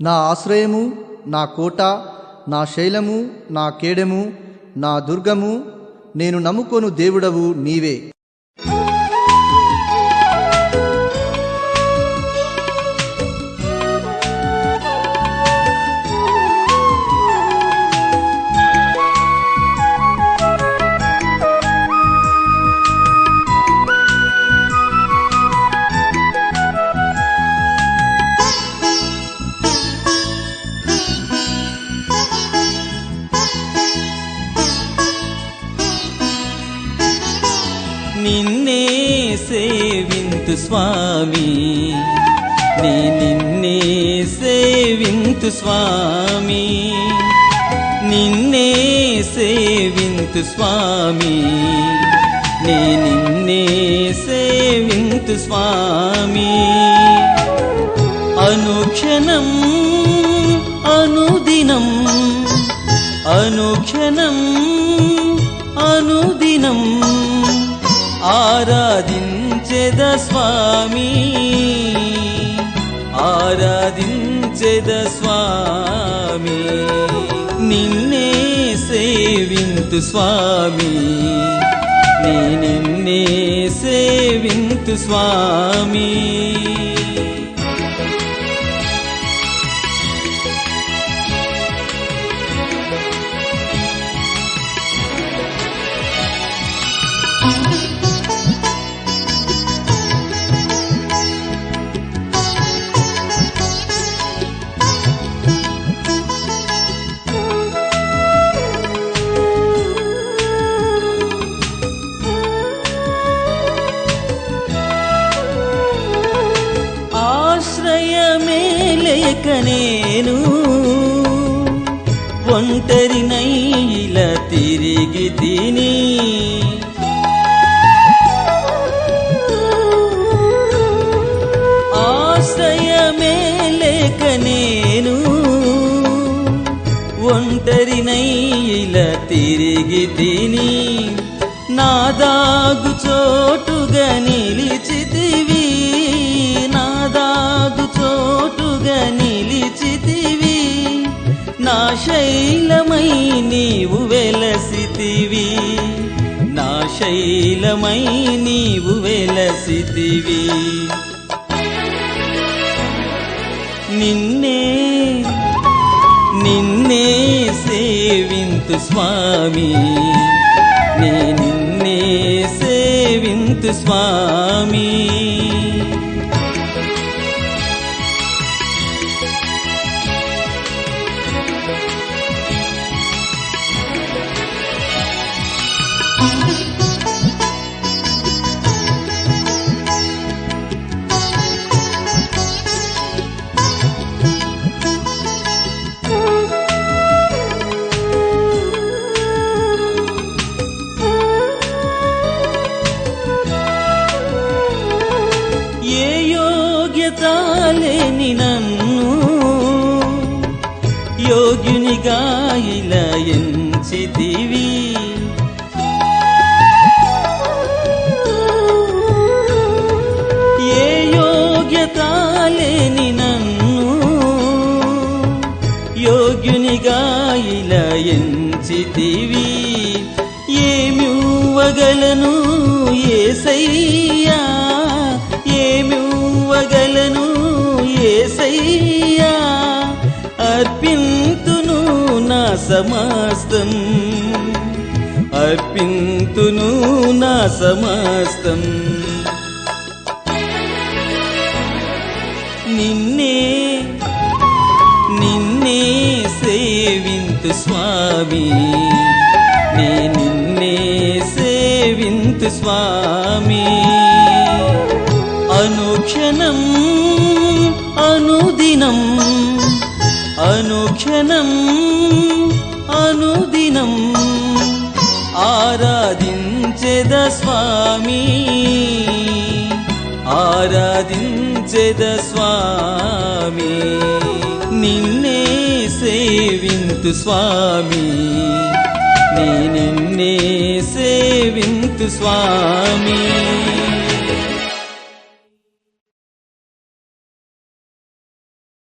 నా ఆశ్రయము నా కోట నా శైలము నా కేడెము నా దుర్గము నేను నమ్ముకొను దేవుడవు నీవే. నిన్నే సేవింతు స్వామి. నీ నిన్నే సేవింతు స్వామి. నిన్నే సేవింతు స్వామి. నీ నిన్నే సేవింతు స్వామి. అనుక్షణం అనుదినం అనుక్షణం అనుదినం. ఆరాధించెద స్వామి. ఆరాధించెద స్వామి. నిన్నే సేవింతు స్వామి. నీ నిన్నే సేవింతు స్వామి. తెలియక నేను ఒంటరినై ఇలా తిరిగి తిని. ఆశ్రయమే లేక నేను ఒంటరినై ఇలా తిరిగి తిని. నాదాగు చోటుగా నిలిచి చోటుగా నిలిచితివి. నా శైలమై నీవు వెలసితివి. నా శైలమై నీవు వెలసితివి. నిన్నే నిన్నే సేవింతు స్వామి. నే నిన్నే సేవింతు స్వామి. తాలేని నన్ను యోగినిగా ఇలా ఎంచితివి. ఏ యోగ్యత లేని నన్ను యోగ్యునిగా ఇలా ఎంచితివి. ఏమివ్వగలను ఏ సై సమస్తం. అర్పింతును నా సమస్తం. నిన్నే నిన్నే సేవింతు స్వామి. నే నిన్నే సేవింతు స్వామి. అనుక్షణం అనుదినం. అనుక్షణం అనుదినం ఆరాధించెద స్వామి. ఆరాధించెద స్వామి. నిన్నే సేవింతు స్వామి. నీ నిన్నే సేవింతు స్వామి.